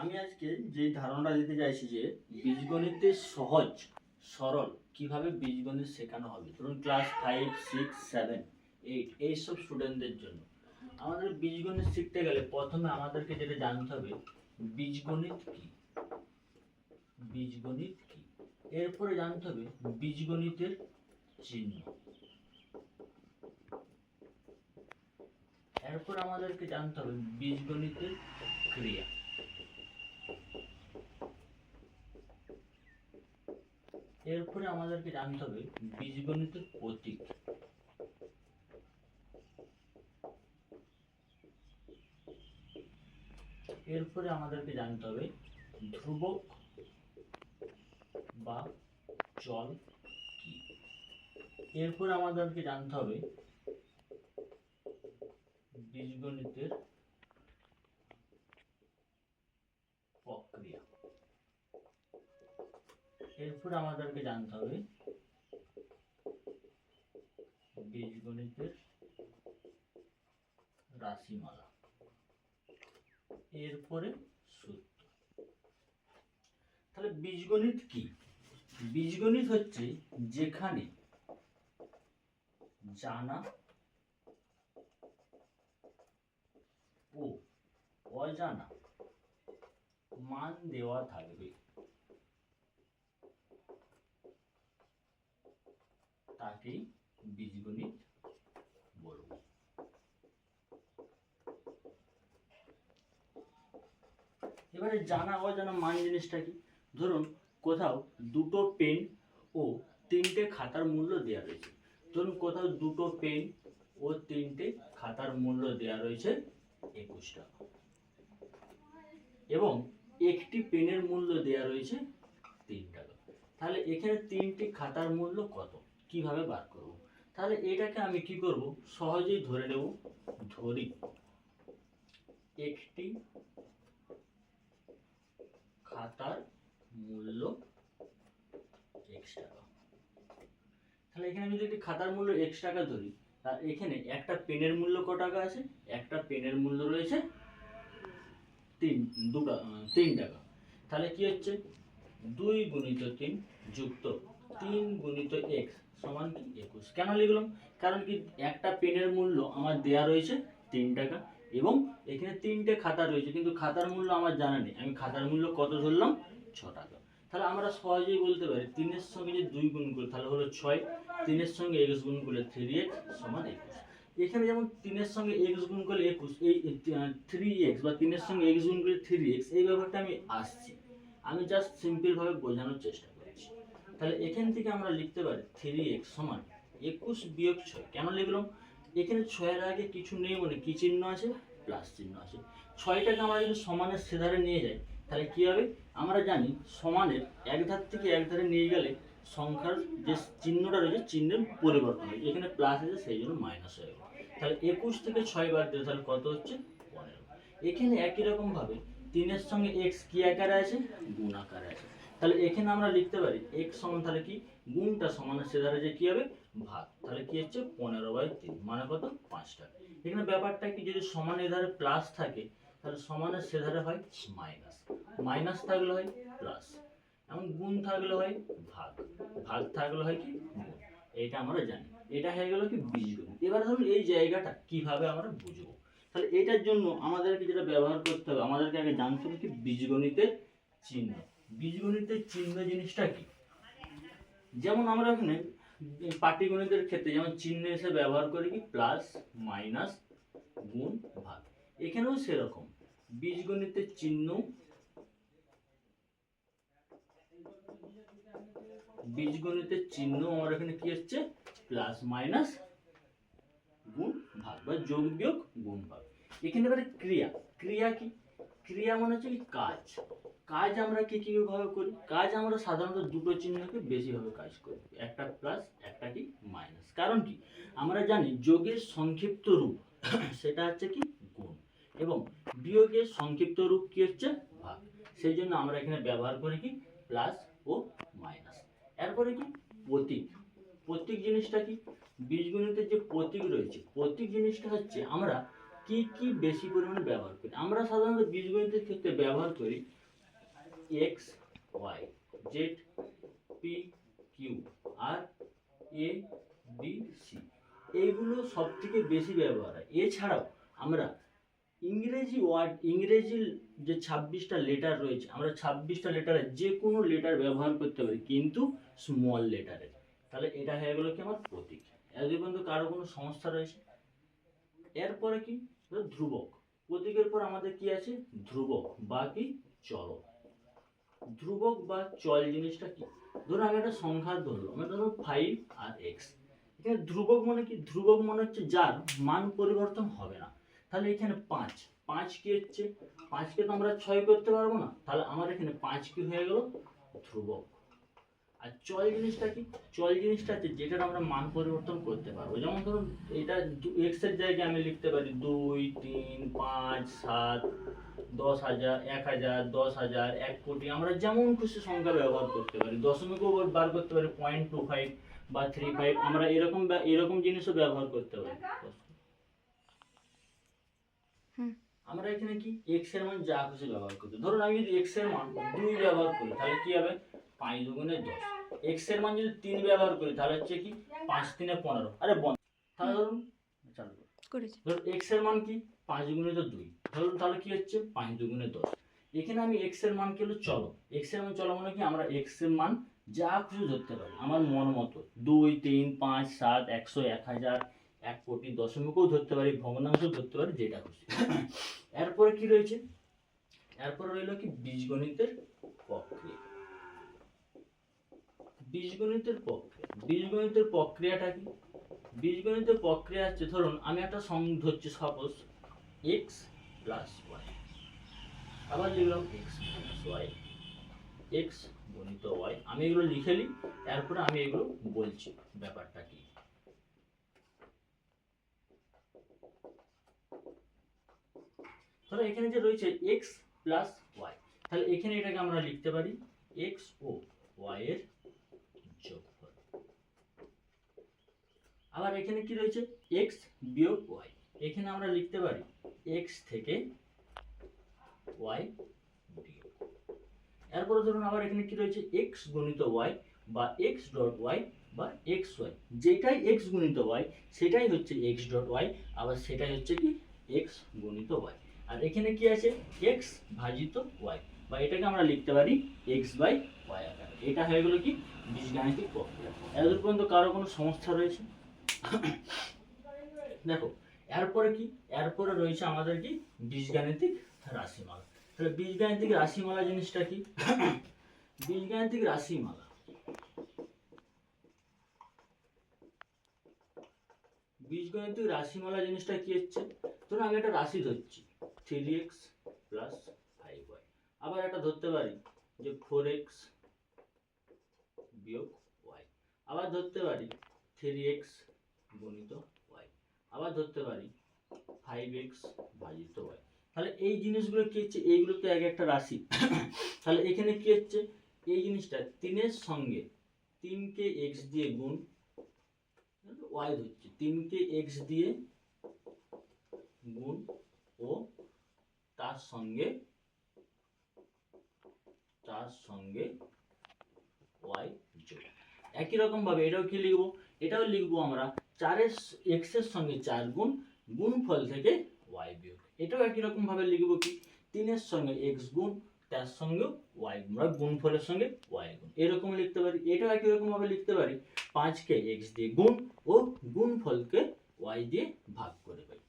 আমি আজকে যে ধারণাটা দিতে চাইছি যে বীজগণিতের সহজ, সরল কীভাবে বীজগণিত শেখানো হবে? ধরুন class five six seven eight এইসব স্টুডেন্টদের জন্য। আমাদের বীজগণিত শিখতে গেলে প্রথমে আমাদেরকে যেটা জানতে হবে, বীজগণিত কি? বীজগণিত কি? এরপরে জানতে হবে বীজগণিতের চিহ্ন। এরপর আমাদেরকে জানতে হবে বীজগণিতের ক্রিয়া। এরপরে আমাদেরকে জানতে হবে বীজগণিতের প্রতীক। এরপরে আমাদেরকে জানতে হবে ধ্রুবক বা চল কি। এরপরে আমাদেরকে জানতে হবে বীজগণিতের প্রক্রিয়া এরপরে আমাদেরকে জানতে হবে বীজগণিতের রাশিমালা। এরপরে সূত্র। তাহলে বীজগণিত কি? বীজগণিত হচ্ছে যেখানে জানা ও অজানা মান দেওয়া থাকবে। তাকেই বীজগণিত বলব এবারে জানা অজানা মান জিনিসটা কি? ধরুন কোথাও দুটো পেন ও তিনটে খাতার মূল্য দেওয়া রয়েছে। ধরুন কোথাও দুটো পেন ও তিনটে খাতার মূল্য দেওয়া রয়েছে একুশ টাকা। এবং একটি পেনের মূল্য দেওয়া রয়েছে তিন টাকা। তাহলে এখানে তিনটি খাতার মূল্য কত? কীভাবে বার করব? তাহলে এটাকে আমি কি করব? সহজেই ধরে নেব ধরি। একটি খাতার মূল্য এক্স টাকা তাহলে এখানে আমি যদি একটি খাতার মূল্য এক্স টাকা ধরি তার এখানে একটা পেনের মূল্য ক টাকা আছে একটা পেনের মূল্য রয়েছে তিন দুটা আহ, তিন টাকা। তাহলে কি হচ্ছে? দুই গুণিত তিন যুক্ত তিন গুণিত এক্স সমান কি? একুশ। কেন লিখলাম? কারণ কি একটা পেনের মূল্য আমার দেয়া রয়েছে তিন টাকা এবং এখানে তিনটে খাতা রয়েছে, কিন্তু খাতার মূল্য আমার জানা নেই। আমি খাতার মূল্য কত ধরলাম? ছ টাকা। তাহলে আমরা সহজেই বলতে পারি তিনের সঙ্গে যে দুই গুণ করি, তাহলে হলো ছয়। তিনের সঙ্গে এক্স গুণ করলে থ্রি এক্স সমান একুশ। এখানে যেমন তিনের সঙ্গে এক্স গুণ করলে একুশ, এই থ্রি এক্স বা তিনের সঙ্গে এক্স গুণ করলে থ্রি এক্স, এই ব্যাপারটা আমি আসছি। আমি জাস্ট সিম্পলভাবে বোঝানোর চেষ্টা তাহলে এখান থেকে আমরা লিখতে পারি থ্রি এক্স সমান একুশ বিয়োগ ছয়। কেন লিখলাম? এখানে ছয়ের আগে কিছু নেই মানে কি চিহ্ন আছে? প্লাস চিহ্ন আছে। ছয়টাকে আমরা যদি সমানের সেধারে নিয়ে যাই, তাহলে কী হবে? আমরা জানি সমানের এক ধার থেকে এক ধারে নিয়ে গেলে সংখ্যার যে চিহ্নটা রয়েছে, চিহ্নের পরিবর্তন হয় এখানে প্লাস আছে, সেই জন্য মাইনাস হয়ে গেল। তাহলে একুশ থেকে ছয় বাদ দিলে তাহলে কত হচ্ছে? পনেরো। এখানে একই রকমভাবে তিনের সঙ্গে এক্স কী আকারে আছে? গুণ আকারে আছে। তাহলে এখানে আমরা লিখতে পারি এক্স সমান তাহলে কি? গুণটা সমান সমানের সেধারে যে কি হবে? ভাগ। তাহলে কি হচ্ছে? পনেরো বাই তিন। মানে কত? পাঁচটা। এখানে ব্যাপারটা কি? যদি সমান এধারে প্লাস থাকে, তাহলে সমানের সেধারে হয় মাইনাস মাইনাস থাকলে হয় প্লাস এবং গুণ থাকলে হয় ভাগ। ভাগ থাকলে হয় কি? এটা আমরা জানি। এটা হয়ে গেল কি? বীজগণিত এবার ধরুন এই জায়গাটা কীভাবে আমরা বুঝব? তাহলে এটার জন্য আমাদেরকে যেটা ব্যবহার করতে হবে, আমাদেরকে আগে জানতে হবে কি? বীজগণিতের চিহ্ন। বীজগণিতের চিহ্ন জিনিসটা কি? যেমন আমরা এখানে পাটিগণিতের ক্ষেত্রে যেমন চিহ্ন হিসেবে ব্যবহার করি কি? প্লাস, মাইনাস, গুণ, ভাগ। এখানেও সেরকম। বীজগণিতের চিহ্ন বীজগণিতের চিহ্ন আমার এখানে কি হচ্ছে প্লাস, মাইনাস, গুণ, ভাগ বা যোগ বিয়োগ, গুণ, ভাগ। এখানে এবারে ক্রিয়া। ক্রিয়া কি? ক্রিয়া মানে হচ্ছে কি কাজ। কাজ আমরা কি কি ভাবে করি? কাজ আমরা সাধারণত দুটো চিহ্নকে বেশিভাবে কাজ করি। একটা প্লাস একটা কি? মাইনাস কারণ কি? আমরা জানি যোগের সংক্ষিপ্ত রূপ, সেটা হচ্ছে কি? গুণ। এবং বিয়োগের সংক্ষিপ্ত রূপ কি হচ্ছে? ভাগ। সেই জন্য আমরা এখানে ব্যবহার করি কি? প্লাস ও মাইনাস এরপরে কি? প্রতীক। প্রতীক জিনিসটা কি? বীজগণিতের যে প্রতীক রয়েছে, প্রতীক জিনিসটা হচ্ছে আমরা কি কি বেশি পরিমাণে ব্যবহার করি? আমরা সাধারণত বীজগণিতের ক্ষেত্রে ব্যবহার করি X Y Z P Q R A B C এইগুলো সব থেকে বেশি ব্যবহার হয়। এছাড়াও আমরা ইংরেজি ওয়ার্ড ইংরেজি যে ছাব্বিশটা লেটার রয়েছে, আমরা ছাব্বিশটা লেটারে যে কোনো লেটার ব্যবহার করতে পারি, কিন্তু স্মল লেটারে তাহলে এটা হয়ে গেলো কি আমার প্রতীক। এত পর্যন্ত কারও কোনো সমস্যা রয়েছে? এরপরে কি? ধ্রুবক। প্রতীকের পর আমাদের কি আছে? ধ্রুবক বা কি? চল। ধ্রুবক বা চল জিনিসটা কি? ধরো আমি একটা সংখ্যা ধরলো আমি ধরো ফাইভ আর এক্স এখানে ধ্রুবক মানে কি? ধ্রুবক মানে হচ্ছে যার মান পরিবর্তন হবে না। তাহলে এখানে পাঁচ। পাঁচ কি হচ্ছে? পাঁচকে তো আমরা ছয় করতে পারব না। তাহলে আমার এখানে পাঁচ কি হয়ে গেল? ধ্রুবক। আর চল জিনিসটা কি? চল জিনিসটা হচ্ছে যেটার আমরা মান পরিবর্তন করতে পারব। যেমন ধরুন এটা এক্সের জায়গায় আমি লিখতে পারি দুই তিন পাঁচ সাত দশ হাজার এক হাজার দশ হাজার এক কোটি। আমরা যেমন খুশি সংখ্যা ব্যবহার করতে পারি। দশমিকও বার করতে পারি পয়েন্ট টু ফাইভ বা থ্রি ফাইভ আমরা এরকম এরকম জিনিসও ব্যবহার করতে পারি। হুম। আমরা এখানে কি? এক্সের মান যা খুশি ব্যবহার করতে ধরুন আমি যদি এক্সের মান দুই ব্যবহার করি তাহলে কি হবে? পাঁচ দুগুণে দশ। এক্সের মান যদি তিন ব্যবহার করি তাহলে হচ্ছে কি? পাঁচ তিনে পনেরো। আরে বন্ধ। তাহলে ধরুন চালু করেছি। ধরুন এক্সের মান কি? পাঁচ দুগুণে তো দুই। ধরুন তাহলে কি হচ্ছে? পাঁচ দুগুণে দশ। এখানে আমি এক্সের মান কেলো চলো। এক্সের মান চলো মানে কি? আমরা এক্সের মান যা খুশি ধরতে পারি। আমার মন মতো। দুই তিন পাঁচ সাত একশো এক হাজার এক কোটি দশমিকও ধরতে পারি। ভগ্নাংশ ধরতে পারি যেটা খুশি। এরপরে কি রয়েছে? এরপরে রইল কি বীজগণিতের প্রক্রিয়া বীজগণিতের প্রক্রিয়া বীজগণিতের প্রক্রিয়াটা কি? বীজগণিতের প্রক্রিয়া হচ্ছে, ধরুন, আমি একটা সং ধরছি সাপোজ এক্স প্লাস ওয়াই আবার লিখলাম এক্স মাইনাস ওয়াই এক্স গণিত ওয়াই আমি এগুলো লিখে নিই তারপরে আমি এগুলো বলছি, ব্যাপারটা কি? ধরো, এখানে যে রয়েছে এক্স প্লাস ওয়াই তাহলে এখানে এটাকে আমরা লিখতে পারি এক্স ও ওয়াই এর যোগফল আবার এখানে কি রয়েছে? এক্স বিয়োগ ওয়াই এখানে আমরা লিখতে পারি এক্স থেকে ওয়াই বিয়োগ। এরপরে ধরুন আবার এখানে কি রয়েছে? এক্স গুণিত ওয়াই বা এক্স ডট ওয়াই বা এক্স ওয়াই যেটাই এক্স গুণিত ওয়াই সেটাই হচ্ছে এক্স ডট ওয়াই আবার সেটাই হচ্ছে কি? এক্স গুণিত ওয়াই আর এখানে কি আছে? এক্স ভাজিত ওয়াই বা এটাকে আমরা লিখতে পারি এক্স বাই ওয়াই আকারে। এটা হয়ে গেল কি? বীজগাণিতিক প্রক্রিয়া। এতদূর পর্যন্ত কারও কোনো সমস্যা রয়েছে? দেখো, এরপরে কি? এরপরে রয়েছে আমাদের কি? বীজগাণিতিক রাশিমালা। তাহলে বীজগাণিতিক রাশিমালা জিনিসটা কি? বীজগাণিতিক রাশিমালা। বীজগণিতিক রাশিমালা জিনিসটা কি হচ্ছে? ধরুন আমি একটা রাশি ধরছি three X plus five Y আবার একটা ধরতে পারি যে ফোর এক্স বিয়োগ ওয়াই আবার ধরতে পারি থ্রি এক্স গণিত ওয়াই। আবার ধরতে পারি ফাইভ এক্স ভাজিত ওয়াই। তাহলে এই জিনিসগুলো কি হচ্ছে? এইগুলো তো এক একটা রাশি। তাহলে এখানে কি হচ্ছে? এই জিনিসটা তিনের সঙ্গে তিনকে এক্স দিয়ে গুণ ওয়াই ধরছি। তিনকে এক্স দিয়ে গুণ ও তার সঙ্গে তার সঙ্গে ওয়াই একই রকম ভাবে এটাও কি লিখব? এটাও লিখব আমরা চারের এক্সের সঙ্গে চার গুণ, গুণফল থেকে ওয়াই বিয়োগ। এটাও একই রকম ভাবে লিখব কি? তিনের সঙ্গে এক্স গুণ, তার সঙ্গে ওয়াই গুণ আমরা গুণফলের সঙ্গে ওয়াই গুণ। এরকম লিখতে পারি, এটাও একই রকম ভাবে লিখতে পারি। পাঁচকে এক্স দিয়ে গুণ ও গুণফলকে ওয়াই দিয়ে ভাগ করে পাই।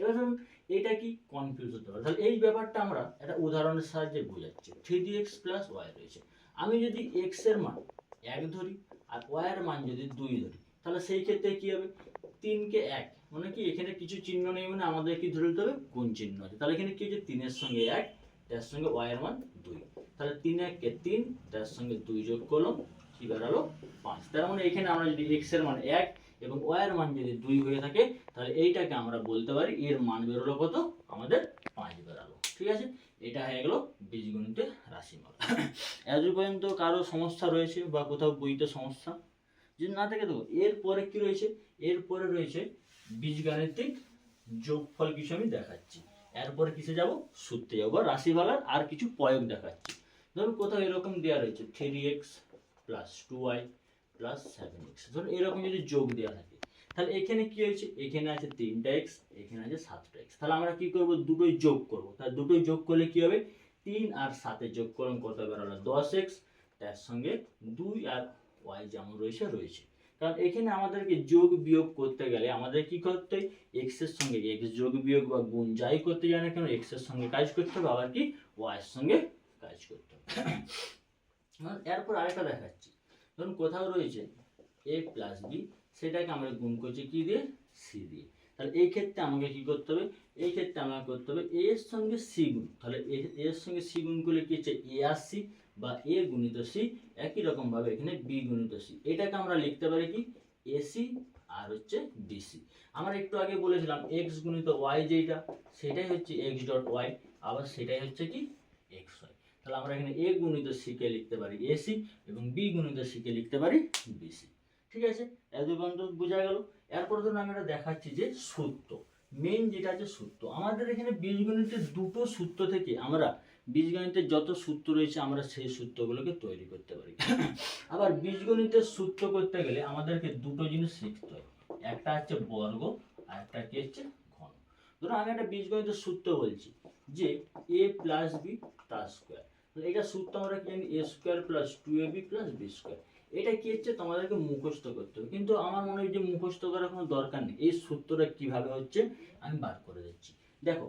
এবার ধরুন, এটা কি কনফিউজ হতে পারে? তাহলে এই ব্যাপারটা আমরা একটা উদাহরণের সাহায্যে বোঝাচ্ছি। থ্রি এক্স প্লাস ওয়াই রয়েছে। আমি যদি এক্সের মান এক ধরি আর ওয়াই এর মান যদি দুই ধরি, তাহলে সেই ক্ষেত্রে কি হবে? তিনকে এক। মানে কি, এখানে কিছু চিহ্ন নেই মানে আমাদের কি ধরে নিতে হবে কোন চিহ্ন আছে। তাহলে এখানে কি হচ্ছে তিনের সঙ্গে এক, তার সঙ্গে ওয়াই এর মান দুই। তাহলে তিন এককে তিন, তার সঙ্গে দুই যোগ করলাম, কি বেরালো পাঁচ। তার মানে এখানে আমরা যদি এক্সের মান এক এবং ওয়াই এর মান যদি দুই হয়ে থাকে, তাহলে এইটাকে আমরা বলতে পারি, এর মান বেরোলো কত? আমাদের পাঁচ বেরালো ঠিক আছে? এটা হয়ে গেল বীজগণিতের রাশিমালা এত পর্যন্ত কারও সমস্যা রয়েছে বা কোথাও বইতে সমস্যা? যদি না থাকে তো এরপরে কি রয়েছে? এরপরে রয়েছে বীজগাণিতিক যোগফল কিছু আমি দেখাচ্ছি। এরপরে কিসে যাব? সূত্রে যাব। বা রাশিমালার আর কিছু প্রয়োগ দেখাচ্ছি। ধরুন কোথাও এরকম দেওয়া রয়েছে three X plus two Y plus seven X ধরুন এরকম যদি যোগ দেওয়া থাকে তাহলে এখানে কি হয়েছে? এখানে আছে তিনটা এক্স এখানে আছে সাতটা এক্স তাহলে আমরা কি করব? দুটোই যোগ করব। তাহলে দুটোই যোগ করলে কি হবে? তিন আর সাতে যোগ করলাম কত বেরোলো দশ এক্স তার সঙ্গে দুই আর ওয়াই যেমন রয়েছে রয়েছে। কারণ এখানে আমাদেরকে যোগ বিয়োগ করতে গেলে আমাদের কি করতে হয়? এক্সের সঙ্গে এক্স যোগ বিয়োগ বা গুণ যাই করতে যায় না কেন এক্সের সঙ্গে কাজ করতে হবে, আবার কি? ওয়াই এর সঙ্গে কাজ করতে হবে। এরপর আরেকটা দেখাচ্ছি। ধরুন কোথাও রয়েছে এ প্লাস বি সেটাকে আমরা গুণ করছি কি দিয়ে? সি দিয়ে। তাহলে এই ক্ষেত্রে আমাকে কি করতে হবে? এই ক্ষেত্রে আমাকে করতে হবে এ এর সঙ্গে সি গুণ। তাহলে এ এর সঙ্গে সি গুণ করলে কি হচ্ছে? এ আর সি বা এ গুণিত সি একই রকম ভাবে এখানে বি গুণিত সি এটাকে আমরা লিখতে পারি কি? এসি আর হচ্ছে বিসি আমরা একটু আগে বলেছিলাম এক্স গুণিত ওয়াই যেটা, সেটাই হচ্ছে এক্স ডট ওয়াই আবার সেটাই হচ্ছে কি? এক্স ওয়াই তাহলে আমরা এখানে এ গুণিত সিকে লিখতে পারি এসি এবং বি গুণিত সিকে লিখতে পারি বিসি ঠিক আছে? এত পর্যন্ত বোঝা গেল। এরপর ধরুন আমি এটা দেখাচ্ছি যে সূত্র। মেন যেটা আছে সূত্র। আমাদের এখানে বীজগণিতের দুটো সূত্র থেকে আমরা বীজগণিতের যত সূত্র রয়েছে, আমরা সেই সূত্রগুলোকে তৈরি করতে পারি। আবার বীজগণিতের সূত্র করতে গেলে আমাদেরকে দুটো জিনিস শিখতে হয় একটা হচ্ছে বর্গ, আর একটা কি হচ্ছে? ঘন। ধরুন আমি একটা বীজগণিতের সূত্র বলছি যে এ প্লাস বি তার স্কোয়ার এটা সূত্র আমরা কি জানি? A square plus two A B plus B square এটা কি হচ্ছে? তোমাদেরকে মুখস্থ করতে হবে। কিন্তু আমার মনে হয় যে মুখস্থ করার কোনো দরকার নেই। এই সূত্রটা কীভাবে হচ্ছে, আমি বার করে দিচ্ছি। দেখো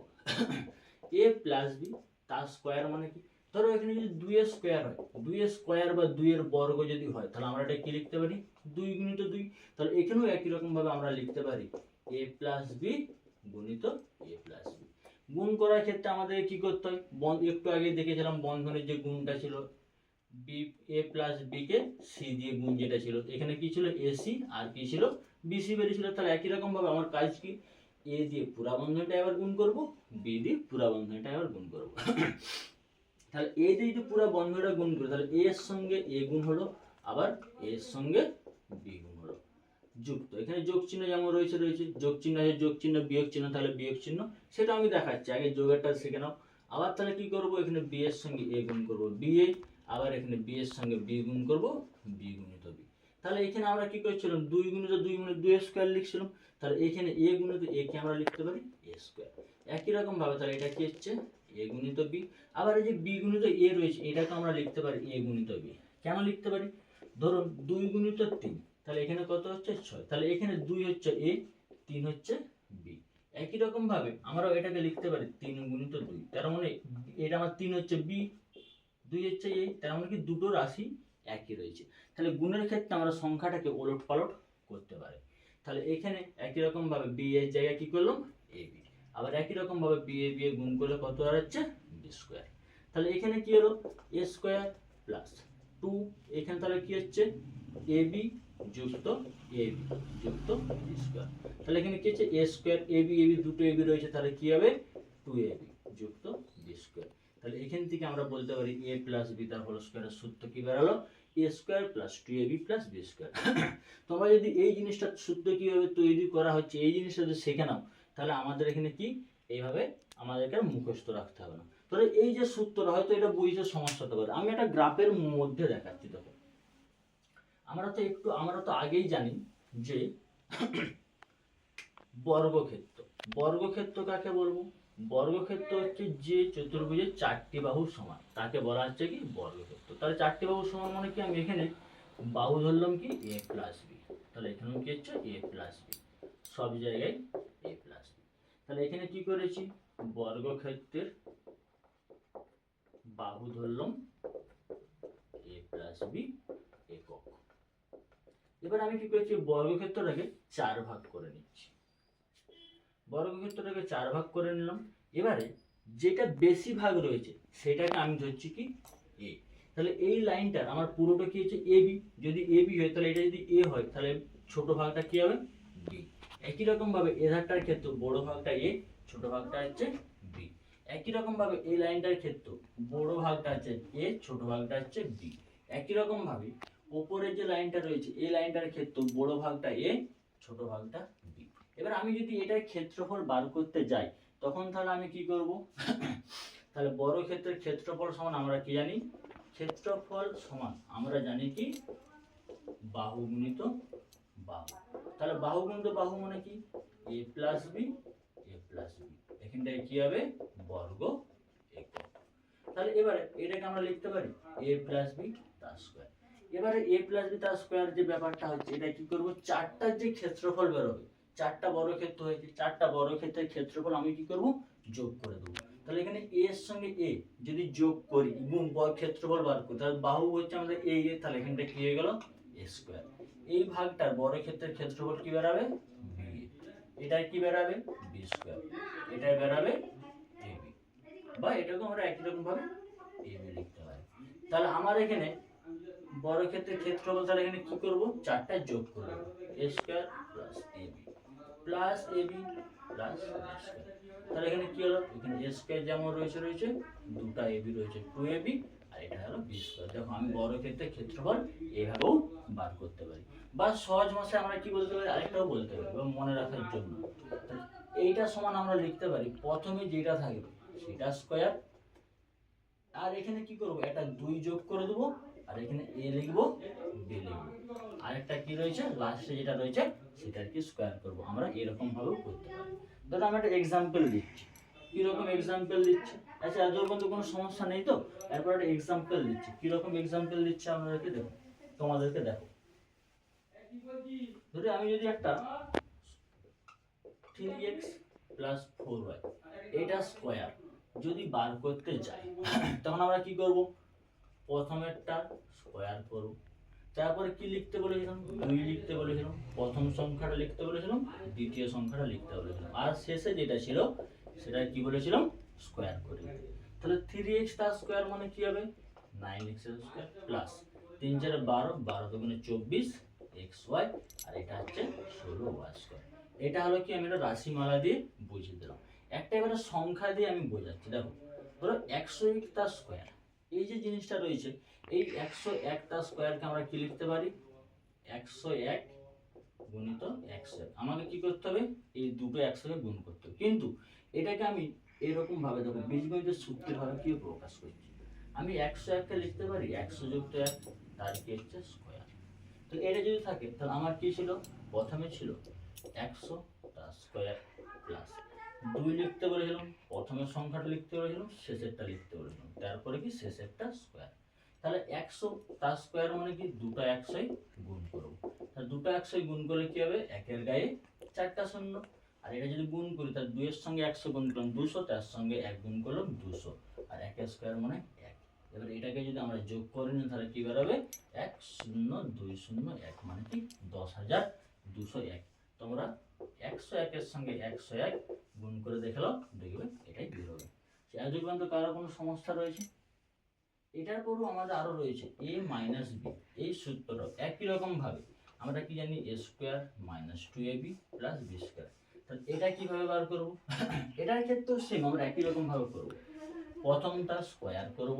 এ প্লাস বি তার স্কোয়ার মানে কি? ধরো এখানে যদি দুইয়ের স্কোয়ার হয় দুইয়ের স্কোয়ার বা দুইয়ের বর্গ যদি হয়, তাহলে আমরা এটা কি লিখতে পারি? দুই গুণিত দুই। তাহলে এখানেও একই রকম ভাবে আমরা লিখতে পারি এ প্লাস বি গুণিত এ প্লাস বি গুণ করার ক্ষেত্রে আমাদের কি করতে হয়? একটু আগে দেখেছিলাম বন্ধনের যে গুণটা ছিল বি এ প্লাস বি কে সি দিয়ে গুণ যেটা ছিল। এখানে কি ছিল? এসি আর কি ছিল? বিসি বেরিয়েছিল তাহলে একই রকম ভাবে আমার কাজ কি? এ দিয়ে পুরা বন্ধনটা এবার গুণ করব বি দিয়ে পুরা বন্ধনটা এবার গুণ করব। তাহলে এ দিয়ে যদি পুরা বন্ধনটা গুণ করি, তাহলে এর সঙ্গে এ গুণ হলো, আবার এর সঙ্গে বি গুণ হলো। যুক্ত। এখানে যোগ চিহ্ন যেমন রয়েছে রয়েছে। যোগ চিহ্ন আছে, যোগ চিহ্ন, বিয়োগ চিহ্ন, তাহলে বিয়োগ চিহ্ন। সেটা আমি দেখাচ্ছি। আগে যোগেরটা শিখে নাও। আবার তাহলে কি করব? এখানে বি এর সঙ্গে এ গুণ করব। বি এ আবার এখানে বি এর সঙ্গে বি গুণ করব বি গুণিত বি তাহলে এখানে আমরা কি করছিলাম? দুই গুণিত দুই গুণিত দুই স্কোয়ার লিখছিলাম। তাহলে এখানে এ গুণিত এ কে আমরা লিখতে পারি? এ স্কোয়ার একই রকম ভাবে তাহলে এটা কি হচ্ছে? এ গুণিত বি আবার এই যে বি গুণিত এ রয়েছে এটাকে আমরা লিখতে পারি এ গুণিত বি কেন লিখতে পারি? ধরুন দুই গুণিত তিন, তাহলে এখানে কত হচ্ছে? ছয়। তাহলে এখানে দুই হচ্ছে এ তিন হচ্ছে বি একই রকম ভাবে আমরা এটাকে লিখতে পারি তিন গুণিত দুই। তার মানে এটা আমার তিন হচ্ছে বি দুই হচ্ছে এ তার মানে কি দুটো রাশি একই রয়েছে। তাহলে গুণের ক্ষেত্রে আমরা সংখ্যাটাকে ওলট পালট করতে পারি। তাহলে এখানে একই রকম ভাবে বি এর জায়গায় কি করলাম? এ বি আবার একই রকম ভাবে বি এ বি এ গুণ করলে কত দাঁড়াচ্ছে বি স্কোয়ার তাহলে এখানে কি হলো? এ স্কোয়ার প্লাস টু এখানে তাহলে কি হচ্ছে? এ বি যুক্ত এ বি যুক্ত বি স্কোয়ার তাহলে এখানে কি হচ্ছে? A square A B A B দুটো এ বি রয়েছে, তাহলে কি হবে? টু এ বি যুক্ত বি স্কোয়ার তাহলে এখান থেকে আমরা বলতে পারি এ প্লাস বি তার হোল স্কোয়ারের সূত্র কি বেরোলো A square plus two A B plus B square তোমরা যদি এই জিনিসটা সূত্র কীভাবে তৈরি করা হচ্ছে, এই জিনিসটা যদি শিখে নাও, তাহলে আমাদের এখানে কি? এইভাবে আমাদেরকে মুখস্থ রাখতে হবে না। তাহলে এই যে সূত্রটা, হয়তো এটা বুঝতে সমস্যা হতে পারে। আমি একটা গ্রাফের মধ্যে দেখাচ্ছি, দেখো। আমরা তো একটু, আমরা তো আগেই জানি যে বর্গক্ষেত্র। বর্গক্ষেত্র কাকে বলব? বর্গক্ষেত্র হচ্ছে যে চতুর্ভুজের চারটি বাহু সমান। তাকে বলা হচ্ছে কি? বর্গক্ষেত্র। তাহলে চারটি বাহু সমান মানে কি? আমি এখানে বাহু ধরলাম কি? এ প্লাস বি তাহলে এখানেও কি হচ্ছে? এ প্লাস বি সব জায়গায় এ প্লাস বি তাহলে এখানে কি করেছি? বর্গক্ষেত্রের বাহু ধরলাম এ প্লাস বি একক। এবার আমি কি করেছি? বর্গক্ষেত্রটাকে চার ভাগ করে নিচ্ছি। বর্গক্ষেত্রটাকে চার ভাগ করে নিলাম। এবারে যেটা বেশি ভাগ রয়েছে, সেটাকে আমি ধরছি কি এ তাহলে এই লাইনটার আমার পুরোটা কি হচ্ছে এ বি যদি এ বি হয়, তাহলে এটা যদি এ হয়, তাহলে ছোট ভাগটা কি হবে? বি একই রকম ভাবে এ ধারটার ক্ষেত্রে বড় ভাগটা এ ছোট ভাগটা হচ্ছে বি একই রকম ভাবে এই লাইনটার ক্ষেত্রে বড় ভাগটা হচ্ছে এ ছোট ভাগটা হচ্ছে বি একই রকম ভাবে ওপরে যে লাইনটা রয়েছে, এই লাইনটার ক্ষেত্রে বড় ভাগটা এ ছোট ভাগটা এবার আমি যদি এটার ক্ষেত্রফল বার করতে যাই, তখন তাহলে আমি কি করব? তাহলে বড় ক্ষেত্রের ক্ষেত্রফল সমান আমরা কি জানি? ক্ষেত্রফল সমান আমরা জানি কি? বাহু গুণিত বাহু। তাহলে বাহু গুণিত বাহু মানে কি? A plus B A plus B এখানটায় কি হবে? বর্গ একক। তাহলে এবারে এটাকে আমরা লিখতে পারি এ প্লাস বি তার স্কোয়ার এবারে এ প্লাস বি তার স্কোয়ার যে ব্যাপারটা হচ্ছে, এটা কি করব? চারটার যে ক্ষেত্রফল বেরোবে চারটা বড় ক্ষেত্র হয়েছে, চারটা বড় ক্ষেত্রের ক্ষেত্রফল আমি কি করব? যোগ করে দেবো। তাহলে এখানে এ এর সঙ্গে এ যদি যোগ করি এবং ক্ষেত্রফল বার করি, তাহলে বাহু হচ্ছে আমাদের এ এ তাহলে এখানটা কি হয়ে গেল? এ স্কোয়ার এই ভাগটার বড় ক্ষেত্রের ক্ষেত্রফল কি বেরাবে? বি এটা কি বেরাবে? বি স্কোয়ার এটা বেরাবে এ বি এটাকে আমরা একই রকম ভাবে এ বি লিখতে পারি। তাহলে আমার এখানে বড় ক্ষেত্রের ক্ষেত্রফল, তাহলে এখানে কি করব? চারটা যোগ করব A square plus A B plus A B plus তাহলে এখানে কি হলো? এখানে এ স্কোয়ার যেমন রয়েছে রয়েছে, দুটা এ বি রয়েছে। টু এ বি আর এটা হলো বি স্কোয়ার দেখো, আমি বড় ক্ষেত্রে ক্ষেত্রফল এইভাবেও বার করতে পারি। বা সহজ ভাষায় আমরা কি বলতে পারি? আরেকটাও বলতে পারি এবং মনে রাখার জন্য। এইটা সমান আমরা লিখতে পারি, প্রথমে যেটা থাকবে সেটা স্কোয়ার আর এখানে কি করব? এটা দুই যোগ করে দেবো। আর এখানে এ লিখব, বি লিখব। আরেকটা কি রয়েছে? লাস্টে যেটা রয়েছে সেটার কি স্কোয়ার করব। আমরা এরকম ভাবেও করতে পারি। ধরো আমি একটা এক্সাম্পল দিচ্ছি কীরকম এক্সাম্পল দিচ্ছি আচ্ছা এত পর্যন্ত কোনো সমস্যা নেই তো? এরপর একটা এক্সাম্পল দিচ্ছি কীরকম এক্সাম্পল দিচ্ছি আপনাদেরকে? দেখো তোমাদেরকে দেখো। ধরে আমি যদি একটা three X plus four Y এটা স্কোয়ার যদি বার করতে যাই, তখন আমরা কি করব? প্রথমেরটা স্কোয়ার করব তারপরে কি লিখতে বলেছিলাম? দুই লিখতে বলেছিলাম, প্রথম সংখ্যাটা লিখতে বলেছিলাম, দ্বিতীয় সংখ্যাটা লিখতে বলেছিলাম। আর শেষে যেটা ছিল, সেটা কি বলেছিলাম? স্কোয়ার করে। তাহলে থ্রি এক্স তার স্কোয়ার মানে কি হবে? নাইন এক্স স্কোয়ার প্লাস তিন চারে বারো বারো দুগুণে চব্বিশ এক্স ওয়াই আর এটা হচ্ছে ষোলো ওয়াই স্কোয়ার এটা হলো কি? আমি একটা রাশিমালা দিয়ে বুঝিয়ে দিলাম। একটা এবারে সংখ্যা দিয়ে আমি বোঝাচ্ছি। দেখো, ধরো একশো এক তার স্কোয়ার এই যে জিনিসটা রয়েছে, এই একশো এক তার স্কোয়ারকে আমরা কি লিখতে পারি? একশো এক গুণিত একশো এক। আমাকে কি করতে হবে? এই দুটো একশোকে গুণ করতে হবে। কিন্তু এটাকে আমি এরকম ভাবে দেখো বীজগণিতের সূত্রের ভাবে কি প্রকাশ করছি? আমি একশো একটা লিখতে পারি, একশো যুক্ত এক, তার কি হচ্ছে? স্কোয়ার তো এটা যদি থাকে, তাহলে আমার কি ছিল? প্রথমে ছিল একশো তার স্কোয়ার প্লাস দুই লিখতে বলেছিলাম, প্রথমের সংখ্যাটা লিখতে বলেছিলাম, শেষেরটা লিখতে বলেছিলাম। তারপরে কি শেষেরটা স্কোয়ার তাহলে একশো, তার স্কোয়ার মানে কি দুটো একশোই গুণ করব। তাহলে দুটো একশোই গুণ করলে কি হবে? একের গায়ে চারটা শূন্য। আর এটা যদি গুণ করি, তাহলে দুইয়ের সঙ্গে একশো গুণ করলাম দুশো, তার সঙ্গে এক গুণ করলাম দুশো। আর একের স্কোয়ার মানে এক। এবার এটাকে যদি আমরা যোগ করে নিই, তাহলে কি বেরোবে? এক শূন্য, দুই শূন্য, এক মানে কি দশ হাজার দুশো এক। তোমরা একশো একের সঙ্গে একশো এক গুণ করে দেখল দেখবে এটাই বেরোবে আজ পর্যন্ত কারও কোনো সমস্যা রয়েছে? এটার পরও আমাদের আরও রয়েছে, এ মাইনাস বি এই সূত্রটা একই রকম ভাবে। আমরা কি জানি A square minus two A B plus B square তাহলে এটা কীভাবে বার করব? এটার ক্ষেত্রেও সেম আমরা একই রকম ভাবে করব। প্রথমটা স্কোয়ার করব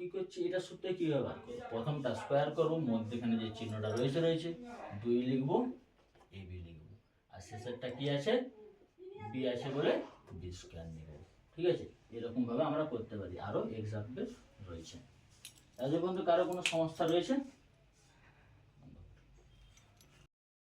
কি করছি? এটা সূত্রে কীভাবে বার করব? প্রথমটা স্কোয়ার করব, মধ্যখানে যে চিহ্নটা রয়েছে রয়েছে। দুই লিখব এ বি লিখব। আর শেষেরটা কি আছে? বি আছে বলে বি স্কোয়ার নিব। ঠিক আছে? এরকম ভাবে আমরা করতে পারি। আরও এক্সাম্পল রয়েছে। আজ বন্ধু, কারও কোনো সমস্যা রয়েছে?